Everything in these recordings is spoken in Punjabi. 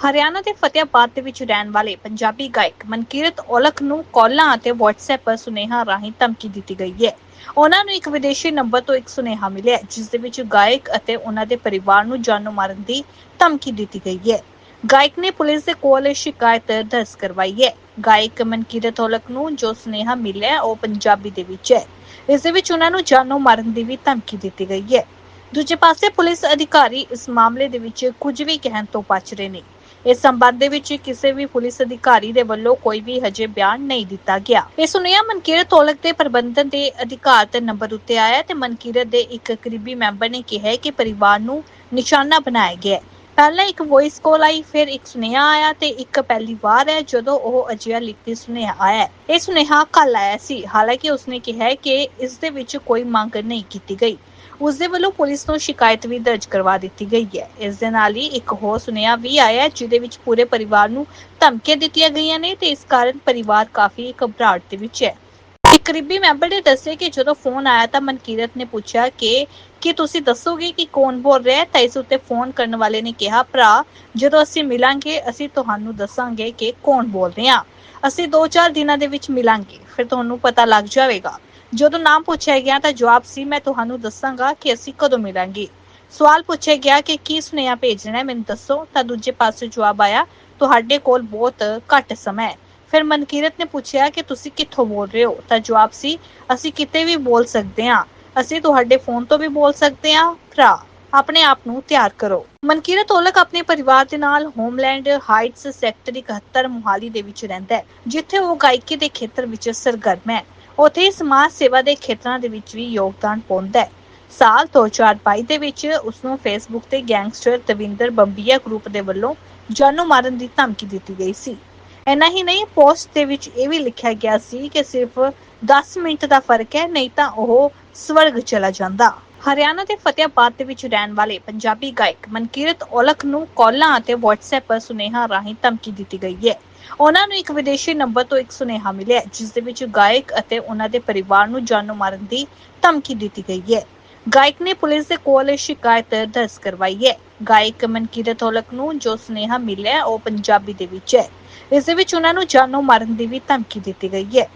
ਹਰਿਆਣਾ ਦੇ ਫਤਿਆਬਾਦ ਦੇ ਵਿੱਚ ਰਹਿਣ ਵਾਲੇ ਪੰਜਾਬੀ ਗਾਇਕ ਮਨਕੀਰਤ ਔਲਖ ਨੂੰ ਕਾਲਾਂ ਅਤੇ WhatsApp ਸੁਨੇਹਾ ਰਾਹੀਂ ਧਮਕੀ ਦਿੱਤੀ ਗਈ ਹੈ। ਉਹਨਾਂ ਨੂੰ ਇੱਕ ਵਿਦੇਸ਼ੀ ਨੰਬਰ ਤੋਂ ਇੱਕ ਸੁਨੇਹਾ ਮਿਲਿਆ ਜਿਸ ਦੇ ਵਿੱਚ ਗਾਇਕ ਅਤੇ ਉਹਨਾਂ ਦੇ ਪਰਿਵਾਰ ਨੂੰ ਜਾਨੋਂ ਮਾਰਨ ਦੀ ਧਮਕੀ ਦਿੱਤੀ ਗਈ ਹੈ। ਗਾਇਕ ਨੇ ਪੁਲਿਸ ਦੇ ਕੋਲ ਸ਼ਿਕਾਇਤ ਦਰਜ ਕਰਵਾਈ ਹੈ। ਗਾਇਕ ਮਨਕੀਰਤ ਔਲਖ ਨੂੰ ਜੋ ਸੁਨੇਹਾ ਮਿਲਿਆ ਉਹ ਪੰਜਾਬੀ ਦੇ ਵਿੱਚ ਹੈ। ਇਸ ਦੇ ਵਿੱਚ ਉਹਨਾਂ ਨੂੰ ਜਾਨੋਂ ਮਾਰਨ ਦੀ ਵੀ ਧਮਕੀ ਦਿੱਤੀ ਗਈ ਹੈ। ਦੂਜੇ ਪਾਸੇ ਪੁਲਿਸ ਅਧਿਕਾਰੀ ਇਸ ਮਾਮਲੇ ਦੇ ਵਿੱਚ ਕੁਝ ਵੀ ਕਹਿਣ ਤੋਂ ਬਚ ਰਹੇ ਨੇ। ਇਸ ਸੰਬੰਧ ਦੇ ਵਿੱਚ ਕਿਸੇ ਵੀ ਪੁਲਿਸ ਅਧਿਕਾਰੀ ਦੇ ਵੱਲੋਂ ਕੋਈ ਵੀ ਹਜੇ ਬਿਆਨ ਨਹੀਂ ਦਿੱਤਾ ਗਿਆ। ਇਹ ਸੁਨੇਹਾ ਮਨਕੀਰਤ ਔਲਖ ਦੇ ਪ੍ਰਬੰਧਨ ਦੇ ਅਧਿਕਾਰਤ ਨੰਬਰ ਉੱਤੇ ਆਇਆ ਤੇ ਮਨਕੀਰਤ ਦੇ ਇੱਕ ਕਰੀਬੀ ਮੈਂਬਰ ਨੇ ਕਿਹਾ ਕਿ ਪਰਿਵਾਰ ਨੂੰ ਨਿਸ਼ਾਨਾ ਬਣਾਇਆ ਗਿਆ ਹੈ। ਪਹਿਲਾਂ ਇੱਕ ਵੌਇਸ ਕਾਲ ਆਈ, ਫਿਰ ਇੱਕ ਸੁਨੇਹਾ ਆਇਆ ਤੇ ਇੱਕ ਪਹਿਲੀ ਵਾਰ ਹੈ ਜਦੋਂ ਉਹ ਅਜਿਹਾ ਲਿਖਤੀ ਸੁਨੇਹਾ ਆਇਆ ਹੈ। ਇਹ ਸੁਨੇਹਾ ਕੱਲ ਆਇਆ ਸੀ। ਹਾਲਾਂਕਿ ਉਸਨੇ ਕਿਹਾ ਹੈ ਕਿ ਇਸ ਦੇ ਵਿੱਚ ਕੋਈ ਮੰਗ ਨਹੀਂ ਕੀਤੀ ਗਈ। ਉਸ ਦੇ ਵੱਲੋਂ ਪੁਲਿਸ ਨੂੰ ਸ਼ਿਕਾਇਤ ਵੀ ਦਰਜ ਕਰਵਾ ਦਿੱਤੀ ਗਈ ਹੈ। ਇਸ ਦੇ ਨਾਲ ਹੀ ਇੱਕ ਹੋਰ ਸੁਨੇਹਾ ਵੀ ਆਇਆ ਹੈ, ਜਿਹਦੇ ਵਿੱਚ ਪੂਰੇ ਪਰਿਵਾਰ ਨੂੰ ਧਮਕੀਆਂ ਦਿੱਤੀਆਂ ਗਈਆਂ ਨੇ ਤੇ ਇਸ ਕਾਰਨ ਪਰਿਵਾਰ ਕਾਫੀ ਘਬਰਾਹਟ ਦੇ ਵਿੱਚ ਹੈ। ਇੱਕ ਕਰੀਬੀ ਮੈਂਬਰ ਨੇ ਦੱਸਿਆ ਕਿ ਜਦੋਂ ਫੋਨ ਆਇਆ ਤਾਂ ਮਨਕੀਰਤ ਨੇ ਪੁੱਛਿਆ ਕਿ, ਕੀ ਤੁਸੀਂ ਦੱਸੋਗੇ ਕਿ ਕੌਣ ਬੋਲ ਰਿਹਾ ਹੈ? ਤਾਂ ਇਸ ਉੱਤੇ ਫੋਨ ਕਰਨ ਵਾਲੇ ਨੇ ਕਿਹਾ, ਭਰਾ, ਜਦੋਂ ਅਸੀਂ ਮਿਲਾਂਗੇ, ਅਸੀਂ ਤੁਹਾਨੂੰ ਦੱਸਾਂਗੇ ਕਿ ਕੌਣ ਬੋਲ ਰਿਹਾ। ਅਸੀਂ 2-4 ਦਿਨਾਂ ਦੇ ਵਿੱਚ ਮਿਲਾਂਗੇ, ਫਿਰ ਤੁਹਾਨੂੰ ਪਤਾ ਲੱਗ ਜਾਵੇਗਾ। ਜਦੋਂ ਨਾਮ ਪੁੱਛਿਆ ਗਿਆ ਤਾਂ ਜਵਾਬ ਸੀ, ਮੈਂ ਤੁਹਾਨੂੰ ਦੱਸਾਂਗਾ ਕਿ ਅਸੀਂ ਕਦੋਂ ਮਿਲਾਂਗੇ। ਸਵਾਲ ਪੁੱਛਿਆ ਗਿਆ ਕਿ ਕੀ ਸੁਨੇਹਾ ਭੇਜਣਾ ਹੈ, ਮੈਨੂੰ ਦੱਸੋ। ਤਾਂ ਦੂਜੇ ਪਾਸੇ ਜਵਾਬ ਆਇਆ, ਤੁਹਾਡੇ ਕੋਲ ਬਹੁਤ ਘੱਟ ਸਮਾਂ ਹੈ। ਫਿਰ ਮਨਕੀਰਤ ਨੇ ਪੁੱਛਿਆ ਕਿ ਤੁਸੀਂ ਕਿੱਥੋਂ ਬੋਲ ਰਹੇ ਹੋ? ਤਾਂ ਜਵਾਬ ਸੀ, ਅਸੀਂ ਕਿਤੇ ਵੀ ਬੋਲ ਸਕਦੇ ਹਾਂ। ਅਸੀਂ ਤੁਹਾਡੇ ਫੋਨ ਤੋਂ ਵੀ ਬੋਲ ਸਕਦੇ ਹਾਂ। ਭਰਾ, ਆਪਣੇ ਆਪ ਨੂੰ ਤਿਆਰ ਕਰੋ। ਮਨਕੀਰਤ ਔਲਖ ਆਪਣੇ ਪਰਿਵਾਰ ਦੇ ਨਾਲ ਹੋਮਲੈਂਡ ਹਾਈਟਸ ਸੈਕਟਰ 71 ਮੁਹਾਲੀ ਦੇ ਵਿੱਚ ਰਹਿੰਦਾ ਹੈ, ਜਿੱਥੇ ਉਹ ਗਾਇਕੀ ਦੇ ਖੇਤਰ ਵਿੱਚ ਸਰਗਰਮ ਹੈ। ਉੱਥੇ ਹੀ ਸਮਾਜ ਸੇਵਾ ਦੇ ਖੇਤਰਾਂ ਦੇ ਵਿੱਚ ਵੀ ਯੋਗਦਾਨ ਪਾਉਂਦਾ ਹੈ। ਸਾਲ 2022 ਦੇ ਵਿੱਚ ਉਸ ਨੂੰ ਫੇਸਬੁੱਕ ਤੇ ਗੈਂਗਸਟਰ ਦਵਿੰਦਰ ਬੰਬੀਆ ਗਰੁੱਪ ਦੇ ਵੱਲੋਂ ਜਾਨੋਂ ਮਾਰਨ ਦੀ ਧਮਕੀ ਦਿੱਤੀ ਗਈ ਸੀ। ਇੰਨਾ ਹੀ ਨਹੀਂ ਪੋਸਟ ਦੇ ਵਿੱਚ ਇਹ ਵੀ ਲਿਖਿਆ ਗਿਆ ਸੀ ਕਿ ਸਿਰਫ 10 ਮਿੰਟ ਦਾ ਫ਼ਰਕ ਹੈ, ਨਹੀਂ ਤਾਂ ਉਹ ਸਵਰਗ ਚਲਾ ਜਾਂਦਾ। ਹਰਿਆਣਾ ਦੇ ਫਤਿਆਬਾਦ ਦੇ ਵਿੱਚ ਰਹਿਣ ਵਾਲੇ ਪੰਜਾਬੀ ਗਾਇਕ ਮਨਕੀਰਤ ਔਲਖ ਨੂੰ ਕਾਲਾਂ ਅਤੇ WhatsApp ਸੁਨੇਹਾ ਰਾਹੀਂ ਧਮਕੀ ਦਿੱਤੀ ਗਈ ਹੈ। ਉਹਨਾਂ ਨੂੰ ਇੱਕ ਵਿਦੇਸ਼ੀ ਨੰਬਰ ਤੋਂ ਇੱਕ ਸੁਨੇਹਾ ਮਿਲਿਆ ਜਿਸ ਦੇ ਵਿੱਚ ਗਾਇਕ ਅਤੇ ਉਹਨਾਂ ਦੇ ਪਰਿਵਾਰ ਨੂੰ ਜਾਨੋਂ ਮਾਰਨ ਦੀ ਧਮਕੀ ਦਿੱਤੀ ਗਈ ਹੈ। ਗਾਇਕ ਨੇ ਪੁਲਿਸ ਦੇ ਕੋਲ ਸ਼ਿਕਾਇਤ ਦਰਜ ਕਰਵਾਈ ਹੈ। ਗਾਇਕ ਮਨਕੀਰਤ ਔਲਖ ਨੂੰ ਜੋ ਸੁਨੇਹਾ ਮਿਲਿਆ ਉਹ ਪੰਜਾਬੀ ਦੇ ਵਿੱਚ ਹੈ। ਇਸ ਦੇ ਵਿੱਚ ਉਹਨਾਂ ਨੂੰ ਜਾਨੋਂ ਮਾਰਨ ਦੀ ਵੀ ਧਮਕੀ ਦਿੱਤੀ ਗਈ ਹੈ।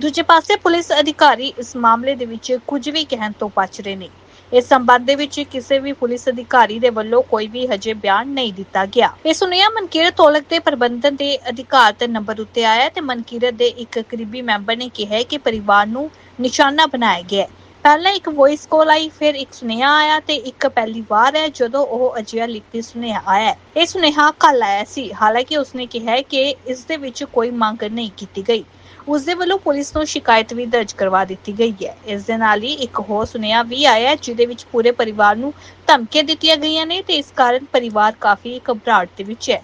ਦੂਜੇ ਪਾਸੇ ਪੁਲਿਸ ਅਧਿਕਾਰੀ ਇਸ ਮਾਮਲੇ ਦੇ ਵਿੱਚ ਕੁਝ ਵੀ ਕਹਿਣ ਤੋਂ ਬਚ ਰਹੇ ਨੇ। ਇਸ ਸੰਬੰਧ ਦੇ ਵਿੱਚ ਕਿਸੇ ਵੀ ਪੁਲਿਸ ਅਧਿਕਾਰੀ ਦੇ ਵੱਲੋਂ ਕੋਈ ਵੀ ਹਜੇ ਬਿਆਨ ਨਹੀਂ ਦਿੱਤਾ ਗਿਆ। ਇਹ ਸੁਨੇਹਾ ਮਨਕੀਰਤ ਔਲਖ ਦੇ ਪ੍ਰਬੰਧਨ ਦੇ ਅਧਿਕਾਰਤ ਨੰਬਰ ਉੱਤੇ ਆਇਆ ਤੇ ਮਨਕੀਰਤ ਦੇ ਇੱਕ ਕਰੀਬੀ ਮੈਂਬਰ ਨੇ ਕਿਹਾ ਹੈ ਕਿ ਪਰਿਵਾਰ ਨੂੰ ਨਿਸ਼ਾਨਾ ਬਣਾਇਆ ਗਿਆ ਹੈ। ਪਹਿਲਾਂ ਇੱਕ ਵੌਇਸ ਕਾਲ ਆਈ, ਫਿਰ ਇੱਕ ਸੁਨੇਹਾ ਆਇਆ ਤੇ ਇੱਕ ਪਹਿਲੀ ਵਾਰ ਹੈ ਜਦੋਂ ਉਹ ਅਜਿਹਾ ਲਿਖਤੀ ਸੁਨੇਹਾ ਆਇਆ ਇਹ ਸੁਨੇਹਾ ਕੱਲ ਆਇਆ ਸੀ। ਹਾਲਾਂਕਿ ਉਸਨੇ ਕਿਹਾ ਕਿ ਇਸ ਦੇ ਵਿੱਚ ਕੋਈ ਮੰਗ ਨਹੀਂ ਕੀਤੀ ਗਈ। ਉਸ ਦੇ ਵੱਲੋਂ ਪੁਲਿਸ ਨੂੰ ਸ਼ਿਕਾਇਤ ਵੀ ਦਰਜ ਕਰਵਾ ਦਿੱਤੀ ਗਈ ਹੈ। ਇਸ ਦੇ ਨਾਲ ਹੀ ਇੱਕ ਹੋਰ ਸੁਨੇਹਾ ਵੀ ਆਇਆ ਜਿਹਦੇ ਵਿੱਚ ਪੂਰੇ ਪਰਿਵਾਰ ਨੂੰ ਧਮਕੀਆਂ ਦਿੱਤੀਆਂ ਗਈਆਂ ਨੇ ਤੇ ਇਸ ਕਾਰਨ ਪਰਿਵਾਰ ਕਾਫੀ ਘਬਰਾਹਟ ਦੇ ਵਿੱਚ ਹੈ।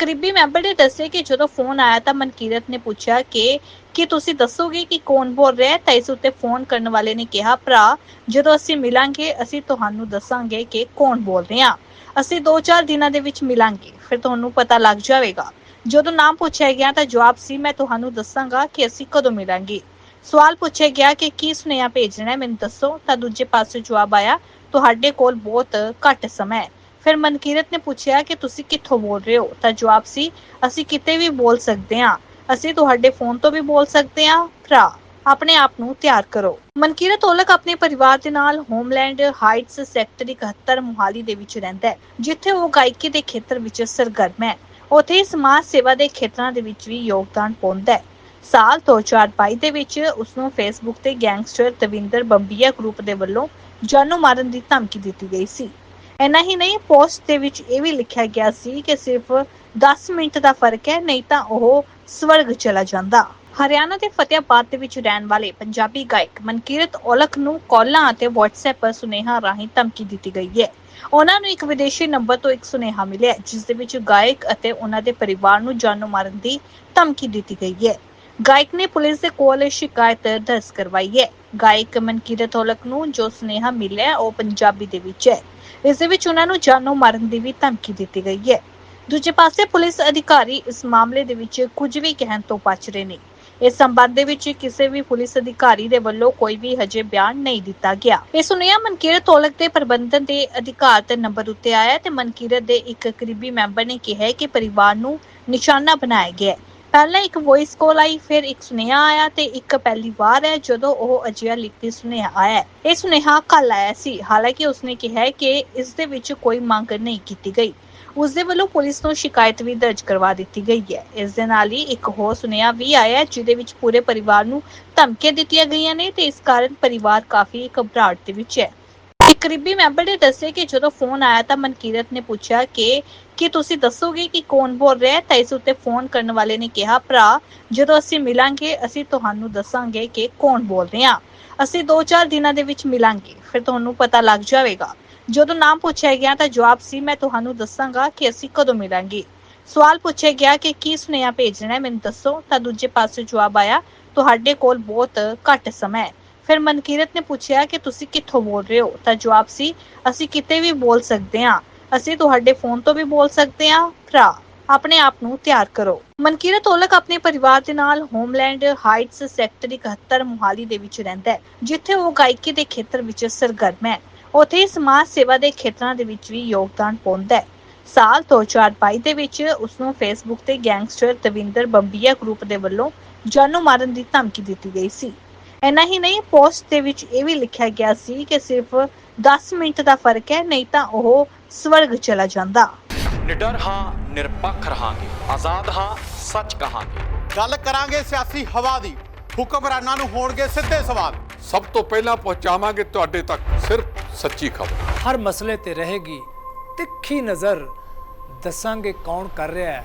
ਕਰੀਬੀ ਮੈਂਬਰ ਨੇ ਦੱਸਿਆ ਕਿ ਜਦੋਂ ਫੋਨ ਆਇਆ ਤਾਂ ਮਨਕੀਰਤ ਨੇ ਪੁੱਛਿਆ ਕਿ, ਕੀ ਤੁਸੀਂ ਦੱਸੋਗੇ ਕਿ ਕੌਣ ਬੋਲ ਰਿਹਾ ਹੈ? ਤਾਂ ਇਸ ਉੱਤੇ ਫੋਨ ਕਰਨ ਵਾਲੇ ਨੇ ਕਿਹਾ, ਭਰਾ, ਜਦੋਂ ਅਸੀਂ ਮਿਲਾਂਗੇ, ਅਸੀਂ ਤੁਹਾਨੂੰ ਦੱਸਾਂਗੇ ਕਿ ਕੌਣ ਬੋਲ ਰਿਹਾ। ਅਸੀਂ 2-4 ਦਿਨਾਂ ਦੇ ਵਿੱਚ ਮਿਲਾਂਗੇ, ਫਿਰ ਤੁਹਾਨੂੰ ਪਤਾ ਲੱਗ ਜਾਵੇਗਾ। ਜਦੋਂ ਨਾਮ ਪੁੱਛਿਆ ਗਿਆ ਤਾਂ ਜਵਾਬ ਸੀ, ਮੈਂ ਤੁਹਾਨੂੰ ਦੱਸਾਂਗਾ ਕਿ ਅਸੀਂ ਕਦੋਂ ਮਿਲਾਂਗੇ। ਸਵਾਲ ਪੁੱਛਿਆ ਗਿਆ ਕਿ ਕੀ ਸੁਨੇਹਾ ਭੇਜਣਾ ਹੈ? ਮੈਨੂੰ ਦੱਸੋ। ਤਾਂ ਦੂਜੇ ਪਾਸੇ ਜਵਾਬ ਆਇਆ, ਤੁਹਾਡੇ ਕੋਲ ਬਹੁਤ ਘੱਟ ਸਮਾਂ ਹੈ। ਫਿਰ ਮਨਕੀਰਤ ਨੇ ਪੁੱਛਿਆ ਕਿ ਤੁਸੀਂ ਕਿੱਥੋਂ ਬੋਲ ਰਹੇ ਹੋ? ਤਾਂ ਜਵਾਬ ਸੀ, ਅਸੀਂ ਕਿਤੇ ਵੀ ਬੋਲ ਸਕਦੇ ਹਾਂ। ਅਸੀਂ ਤੁਹਾਡੇ ਫੋਨ ਤੋਂ ਵੀ ਬੋਲ ਸਕਦੇ ਹਾਂ। ਭਰਾ, ਆਪਣੇ ਆਪ ਨੂੰ ਤਿਆਰ ਕਰੋ। ਮਨਕੀਰਤ ਔਲਖ ਆਪਣੇ ਪਰਿਵਾਰ ਦੇ ਨਾਲ ਹੋਮਲੈਂਡ ਹਾਈਟਸ ਸੈਕਟਰ 71 ਮੁਹਾਲੀ ਦੇ ਵਿੱਚ ਰਹਿੰਦਾ ਹੈ, ਜਿੱਥੇ ਉਹ ਗਾਇਕੀ ਦੇ ਖੇਤਰ ਵਿੱਚ ਸਰਗਰਮ ਹੈ। ਉੱਥੇ ਹੀ ਸਮਾਜ ਸੇਵਾ ਦੇ ਖੇਤਰਾਂ ਦੇ ਵਿੱਚ ਵੀ ਯੋਗਦਾਨ ਪਾਉਂਦਾ ਹੈ। ਸਾਲ 2022 ਦੇ ਵਿੱਚ ਉਸ ਨੂੰ ਫੇਸਬੁੱਕ ਤੇ ਗੈਂਗਸਟਰ ਦਵਿੰਦਰ ਬੰਬੀਆ ਗਰੁੱਪ ਦੇ ਵੱਲੋਂ ਜਾਨੂ ਮਾਰਨ ਦੀ ਧਮਕੀ ਦਿੱਤੀ ਗਈ ਸੀ। ਇੰਨਾ ਹੀ ਨਹੀਂ ਪੋਸਟ ਦੇ ਵਿੱਚ ਇਹ ਵੀ ਲਿਖਿਆ ਗਿਆ ਸੀ ਕਿ ਸਿਰਫ 10 ਮਿੰਟ ਦਾ ਫ਼ਰਕ ਹੈ ਨਹੀਂ ਤਾਂ ਉਹ ਸਵਰਗ ਚਲਾ ਜਾਂਦਾ। ਹਰਿਆਣਾ ਦੇ ਫਤਿਆਬਾਦ ਦੇ ਵਿੱਚ ਰਹਿਣ ਵਾਲੇ ਪੰਜਾਬੀ ਗਾਇਕ ਮਨਕੀਰਤ ਔਲਖ ਨੂੰ ਕਾਲਾਂ ਅਤੇ WhatsApp ਸੁਨੇਹਾ ਰਾਹੀਂ ਧਮਕੀ ਦਿੱਤੀ ਗਈ ਹੈ। ਉਹਨਾਂ ਨੂੰ ਇੱਕ ਵਿਦੇਸ਼ੀ ਨੰਬਰ ਤੋਂ ਇੱਕ ਸੁਨੇਹਾ ਮਿਲਿਆ ਹੈ, ਜਿਸ ਦੇ ਵਿੱਚ ਗਾਇਕ ਅਤੇ ਉਹਨਾਂ ਦੇ ਪਰਿਵਾਰ ਨੂੰ ਜਾਨੋਂ ਮਾਰਨ ਦੀ ਧਮਕੀ ਦਿੱਤੀ ਗਈ ਹੈ। ਗਾਇਕ ਨੇ ਪੁਲਿਸ ਦੇ ਕੋਲ ਸ਼ਿਕਾਇਤ ਦਰਜ ਕਰਵਾਈ ਹੈ। ਗਾਇਕ ਮਨਕੀਰਤ ਔਲਖ ਨੂੰ ਜੋ ਸੁਨੇਹਾ ਮਿਲਿਆ ਉਹ ਪੰਜਾਬੀ ਦੇ ਵਿੱਚ ਹੈ। ਇਸ ਦੇ ਵਿੱਚ ਉਹਨਾਂ ਨੂੰ ਜਾਨੋਂ ਮਾਰਨ ਦੀ ਵੀ ਧਮਕੀ ਦਿੱਤੀ ਗਈ ਹੈ। ਦੂਜੇ ਪਾਸੇ ਪੁਲਿਸ ਅਧਿਕਾਰੀ ਇਸ ਮਾਮਲੇ ਦੇ ਵਿੱਚ ਕੁਝ ਵੀ ਕਹਿਣ ਤੋਂ ਬਚ ਰਹੇ ਨੇ ਇਸ ਸੰਬੰਧ ਦੇ ਵਿੱਚ ਕਿਸੇ ਵੀ ਪੁਲਿਸ ਅਧਿਕਾਰੀ ਦੇ ਵੱਲੋਂ ਕੋਈ ਵੀ ਹਜੇ ਬਿਆਨ ਨਹੀਂ ਦਿੱਤਾ ਗਿਆ। ਇਹ ਸੁਨੇਹਾ ਮਨਕੀਰਤ ਔਲਖ ਦੇ ਪ੍ਰਬੰਧਨ ਦੇ ਅਧਿਕਾਰ ਤੇ ਨੰਬਰ ਉੱਤੇ ਆਇਆ ਤੇ ਮਨਕੀਰਤ ਦੇ ਇੱਕ ਕਰੀਬੀ ਮੈਂਬਰ ਨੇ ਕਿਹਾ ਕਿ ਪਰਿਵਾਰ ਨੂੰ ਨਿਸ਼ਾਨਾ ਬਣਾਇਆ ਗਿਆ ਹੈ। ਪਹਿਲਾਂ ਇੱਕ ਵੌਇਸ ਕਾਲ ਆਈ, ਫਿਰ ਇੱਕ ਸੁਨੇਹਾ ਆਇਆ ਤੇ ਇੱਕ ਪਹਿਲੀ ਵਾਰ ਹੈ ਜਦੋਂ ਉਹ ਅਜਿਹਾ ਲਿਖਤੀ ਸੁਨੇਹਾ ਆਇਆ ਇਹ ਸੁਨੇਹਾ ਕੱਲ ਆਇਆ ਸੀ। ਹਾਲਾਂਕਿ ਉਸਨੇ ਕਿਹਾ ਕਿ ਇਸ ਦੇ ਵਿੱਚ ਕੋਈ ਮੰਗ ਨਹੀਂ ਕੀਤੀ ਗਈ। ਉਸ ਦੇ ਵੱਲੋਂ ਪੁਲਿਸ ਨੂੰ ਸ਼ਿਕਾਇਤ ਵੀ ਦਰਜ ਕਰਵਾ ਦਿੱਤੀ ਗਈ ਹੈ। ਇਸ ਦੇ ਨਾਲ ਹੀ ਇੱਕ ਹੋਰ ਸੁਨੇਹਾ ਵੀ ਆਇਆ ਜਿਹਦੇ ਵਿੱਚ ਪੂਰੇ ਪਰਿਵਾਰ ਨੂੰ ਧਮਕੀਆਂ ਦਿੱਤੀਆਂ ਗਈਆਂ ਨੇ ਤੇ ਇਸ ਕਾਰਨ ਪਰਿਵਾਰ ਕਾਫੀ ਘਬਰਾਹਟ ਦੇ ਵਿੱਚ ਹੈ। ਇੱਕ ਕਰੀਬੀ ਮੈਂਬਰ ਨੇ ਦੱਸਿਆ ਕਿ ਜਦੋਂ ਫੋਨ ਆਇਆ ਤਾਂ ਮਨਕੀਰਤ ਨੇ ਪੁੱਛਿਆ ਕਿ, ਕੀ ਤੁਸੀਂ ਦੱਸੋਗੇ ਕਿ ਕੌਣ ਬੋਲ ਰਿਹਾ ਹੈ? ਤਾਂ ਇਸ ਉੱਤੇ ਫੋਨ ਕਰਨ ਵਾਲੇ ਨੇ ਕਿਹਾ, ਭਰਾ, ਜਦੋਂ ਅਸੀਂ ਮਿਲਾਂਗੇ, ਅਸੀਂ ਤੁਹਾਨੂੰ ਦੱਸਾਂਗੇ ਕਿ ਕੌਣ ਬੋਲ ਰਿਹਾ। ਅਸੀਂ 2-4 ਦਿਨਾਂ ਦੇ ਵਿੱਚ ਮਿਲਾਂਗੇ, ਫਿਰ ਤੁਹਾਨੂੰ ਪਤਾ ਲੱਗ ਜਾਵੇਗਾ। ਜਦੋਂ ਨਾਮ ਪੁੱਛਿਆ ਗਿਆ ਤਾਂ ਜਵਾਬ ਸੀ, ਮੈਂ ਤੁਹਾਨੂੰ ਦੱਸਾਂਗਾ ਕਿ ਅਸੀਂ ਕਦੋਂ ਮਿਲਾਂਗੇ। ਸਵਾਲ ਪੁੱਛਿਆ ਗਿਆ ਕਿ ਕੀ ਸੁਨੇਹਾ ਭੇਜਣਾ ਹੈ, ਮੈਨੂੰ ਦੱਸੋ। ਤਾਂ ਦੂਜੇ ਪਾਸੇ ਜਵਾਬ ਆਇਆ, ਤੁਹਾਡੇ ਕੋਲ ਬਹੁਤ ਘੱਟ ਸਮਾਂ ਹੈ। ਫਿਰ ਮਨਕੀਰਤ ਨੇ ਪੁੱਛਿਆ ਕਿ ਤੁਸੀਂ ਕਿੱਥੋਂ ਬੋਲ ਰਹੇ ਹੋ? ਤਾਂ ਜਵਾਬ ਸੀ, ਅਸੀਂ ਕਿਤੇ ਵੀ ਬੋਲ ਸਕਦੇ ਹਾਂ। ਅਸੀਂ ਤੁਹਾਡੇ ਫੋਨ ਤੋਂ ਵੀ ਬੋਲ ਸਕਦੇ ਹਾਂ। ਭਰਾ, ਆਪਣੇ ਆਪ ਨੂੰ ਤਿਆਰ ਕਰੋ। ਮਨਕੀਰਤ ਔਲਖ ਆਪਣੇ ਪਰਿਵਾਰ ਦੇ ਨਾਲ ਹੋਮਲੈਂਡ ਹਾਈਟਸ ਸੈਕਟਰ 71 ਮੁਹਾਲੀ ਦੇ ਵਿੱਚ ਰਹਿੰਦਾ ਹੈ, ਜਿੱਥੇ ਉਹ ਗਾਇਕੀ ਦੇ ਖੇਤਰ ਵਿੱਚ ਸਰਗਰਮ ਹੈ। ਉੱਥੇ ਸਮਾਜ ਸੇਵਾ ਦੇ ਖੇਤਰਾਂ ਦੇ ਵਿੱਚ ਵੀ ਯੋਗਦਾਨ ਪਾਉਂਦਾ ਹੈ। ਸਾਲ 2022 ਦੇ ਵਿੱਚ ਉਸ ਨੂੰ ਫੇਸਬੁੱਕ ਤੇ ਗੈਂਗਸਟਰ ਦਵਿੰਦਰ ਬੰਬੀਆ ਗਰੁੱਪ ਦੇ ਵੱਲੋਂ ਜਾਨੋਂ ਮਾਰਨ ਦੀ ਧਮਕੀ ਦਿੱਤੀ ਗਈ ਸੀ। ਇੰਨਾ ਹੀ ਨਹੀਂ ਪੋਸਟ ਦੇ ਵਿੱਚ ਇਹ ਵੀ ਲਿਖਿਆ ਗਿਆ ਸੀ ਕਿ ਸਿਰਫ 10 ਮਿੰਟ ਦਾ ਫ਼ਰਕ ਹੈ ਨਹੀਂ ਤਾਂ ਉਹ ਸਵਰਗ ਚਲਾ ਜਾਂਦਾ। ਨਿਡਰ ਹਾਂ ਨਿਰਪੱਖ ਰਹਾਂਗੇ। ਆਜ਼ਾਦ ਹਾਂ ਸੱਚ ਕਹਾਂਗੇ। ਗੱਲ ਕਰਾਂਗੇ ਸਿਆਸੀ ਹਵਾ ਦੀ। ਹੁਕਮਰਾਨਾਂ ਨੂੰ ਹੋਣਗੇ ਸਿੱਧੇ ਸਵਾਲ। ਸਭ ਤੋਂ ਪਹਿਲਾਂ ਪਹੁੰਚਾਵਾਂਗੇ ਤੁਹਾਡੇ ਤੱਕ ਸਿਰਫ ਸੱਚੀ ਖਬਰ। ਹਰ ਮਸਲੇ ਤੇ ਰਹੇਗੀ ਤਿੱਖੀ ਨਜ਼ਰ। ਦੱਸਾਂਗੇ ਕੌਣ ਕਰ ਰਿਹਾ ਹੈ।